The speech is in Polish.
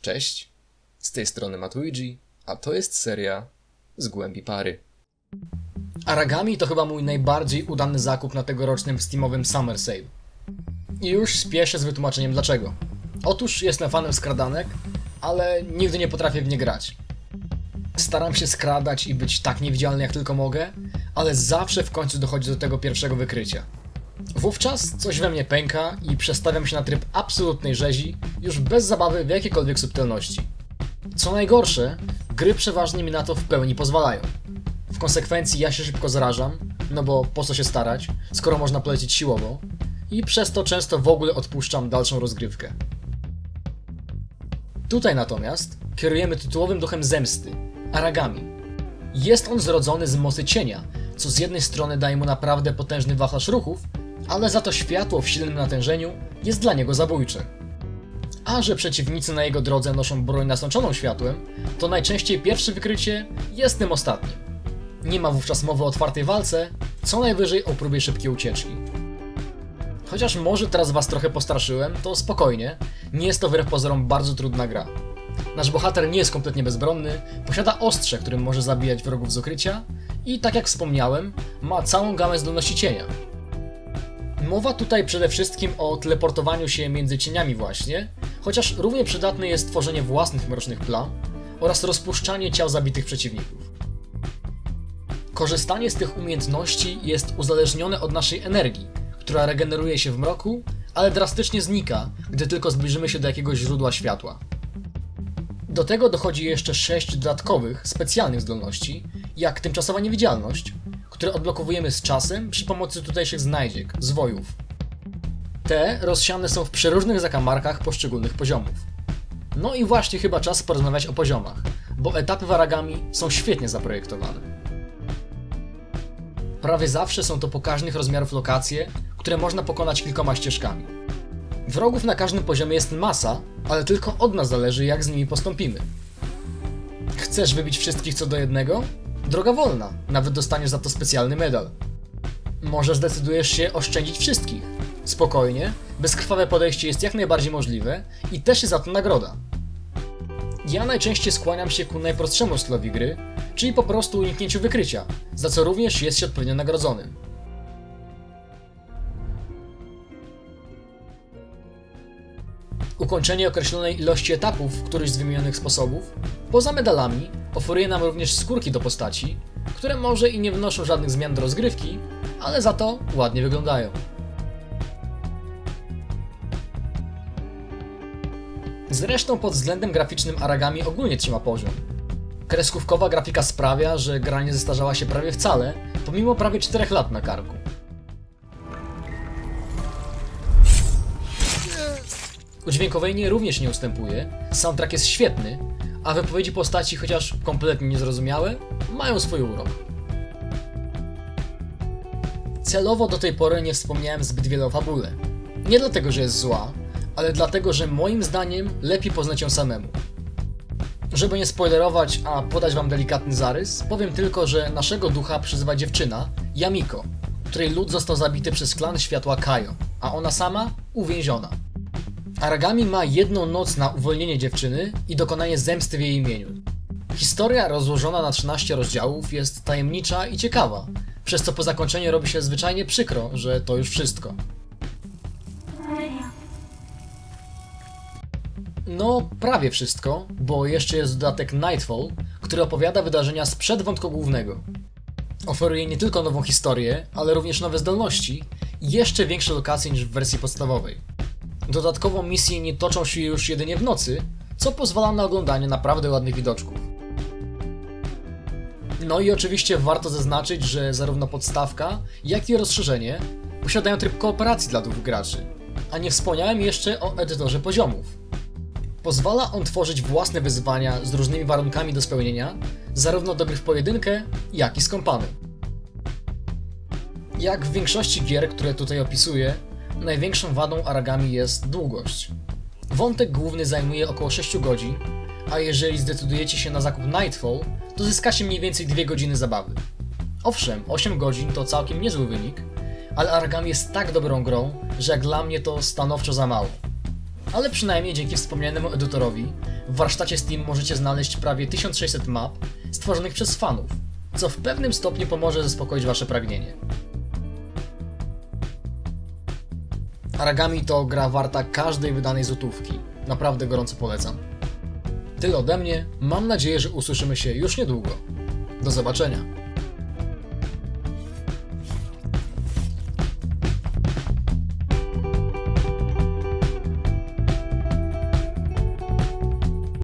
Cześć, z tej strony Matuigi, a to jest seria z głębi pary. Aragami to chyba mój najbardziej udany zakup na tegorocznym Steamowym Summer Sale. I już spieszę z wytłumaczeniem dlaczego. Otóż jestem fanem skradanek, ale nigdy nie potrafię w nie grać. Staram się skradać i być tak niewidzialny jak tylko mogę, ale zawsze w końcu dochodzi do tego pierwszego wykrycia. Wówczas coś we mnie pęka i przestawiam się na tryb absolutnej rzezi, już bez zabawy w jakiekolwiek subtelności. Co najgorsze, gry przeważnie mi na to w pełni pozwalają. W konsekwencji ja się szybko zrażam, no bo po co się starać, skoro można polecieć siłowo, i przez to często w ogóle odpuszczam dalszą rozgrywkę. Tutaj natomiast kierujemy tytułowym duchem zemsty, Aragami. Jest on zrodzony z mocy cienia, co z jednej strony daje mu naprawdę potężny wachlarz ruchów, ale za to światło w silnym natężeniu jest dla niego zabójcze. A że przeciwnicy na jego drodze noszą broń nasączoną światłem, to najczęściej pierwsze wykrycie jest tym ostatnim. Nie ma wówczas mowy o otwartej walce, co najwyżej o próbie szybkiej ucieczki. Chociaż może teraz was trochę postraszyłem, to spokojnie, nie jest to wbrew pozorom bardzo trudna gra. Nasz bohater nie jest kompletnie bezbronny, posiada ostrze, którym może zabijać wrogów z ukrycia i tak jak wspomniałem, ma całą gamę zdolności cienia. Mowa tutaj przede wszystkim o teleportowaniu się między cieniami właśnie, chociaż równie przydatne jest tworzenie własnych mrocznych plam oraz rozpuszczanie ciał zabitych przeciwników. Korzystanie z tych umiejętności jest uzależnione od naszej energii, która regeneruje się w mroku, ale drastycznie znika, gdy tylko zbliżymy się do jakiegoś źródła światła. Do tego dochodzi jeszcze sześć dodatkowych, specjalnych zdolności, jak tymczasowa niewidzialność, które odblokowujemy z czasem przy pomocy tutejszych znajdziek, zwojów. Te rozsiane są w przeróżnych zakamarkach poszczególnych poziomów. No i właśnie chyba czas porozmawiać o poziomach, bo etapy w Aragami są świetnie zaprojektowane. Prawie zawsze są to pokaźnych rozmiarów lokacje, które można pokonać kilkoma ścieżkami. Wrogów na każdym poziomie jest masa, ale tylko od nas zależy, jak z nimi postąpimy. Chcesz wybić wszystkich co do jednego? Droga wolna, nawet dostaniesz za to specjalny medal. Może zdecydujesz się oszczędzić wszystkich. Spokojnie, bezkrwawe podejście jest jak najbardziej możliwe i też jest za to nagroda. Ja najczęściej skłaniam się ku najprostszemu stylowi gry, czyli po prostu uniknięciu wykrycia, za co również jest się odpowiednio nagrodzonym. Ukończenie określonej ilości etapów w którymś z wymienionych sposobów, poza medalami, oferuje nam również skórki do postaci, które może i nie wnoszą żadnych zmian do rozgrywki, ale za to ładnie wyglądają. Zresztą pod względem graficznym Aragami ogólnie trzyma poziom. Kreskówkowa grafika sprawia, że gra nie zestarzała się prawie wcale, pomimo prawie 4 lat na karku. Udźwiękowienie również nie ustępuje, soundtrack jest świetny, a wypowiedzi postaci, chociaż kompletnie niezrozumiałe, mają swój urok. Celowo do tej pory nie wspomniałem zbyt wiele o fabule. Nie dlatego, że jest zła, ale dlatego, że moim zdaniem lepiej poznać ją samemu. Żeby nie spoilerować, a podać wam delikatny zarys, powiem tylko, że naszego ducha przyzywa dziewczyna, Yamiko, której lud został zabity przez klan światła Kajo, a ona sama uwięziona. Aragami ma jedną noc na uwolnienie dziewczyny i dokonanie zemsty w jej imieniu. Historia rozłożona na 13 rozdziałów jest tajemnicza i ciekawa, przez co po zakończeniu robi się zwyczajnie przykro, że to już wszystko. No, prawie wszystko, bo jeszcze jest dodatek Nightfall, który opowiada wydarzenia sprzed wątku głównego. Oferuje nie tylko nową historię, ale również nowe zdolności i jeszcze większe lokacje niż w wersji podstawowej. Dodatkowo misje nie toczą się już jedynie w nocy, co pozwala na oglądanie naprawdę ładnych widoczków. No i oczywiście warto zaznaczyć, że zarówno podstawka, jak i rozszerzenie posiadają tryb kooperacji dla dwóch graczy, a nie wspomniałem jeszcze o edytorze poziomów. Pozwala on tworzyć własne wyzwania z różnymi warunkami do spełnienia, zarówno do gry w pojedynkę, jak i z kompanem. Jak w większości gier, które tutaj opisuję, największą wadą Aragami jest długość. Wątek główny zajmuje około 6 godzin, a jeżeli zdecydujecie się na zakup Nightfall, to zyskacie mniej więcej 2 godziny zabawy. Owszem, 8 godzin to całkiem niezły wynik, ale Aragami jest tak dobrą grą, że jak dla mnie to stanowczo za mało. ale przynajmniej dzięki wspomnianemu edytorowi w warsztacie Steam możecie znaleźć prawie 1600 map stworzonych przez fanów, co w pewnym stopniu pomoże zaspokoić wasze pragnienie. Aragami to gra warta każdej wydanej złotówki. Naprawdę gorąco polecam. Tyle ode mnie. Mam nadzieję, że usłyszymy się już niedługo. Do zobaczenia.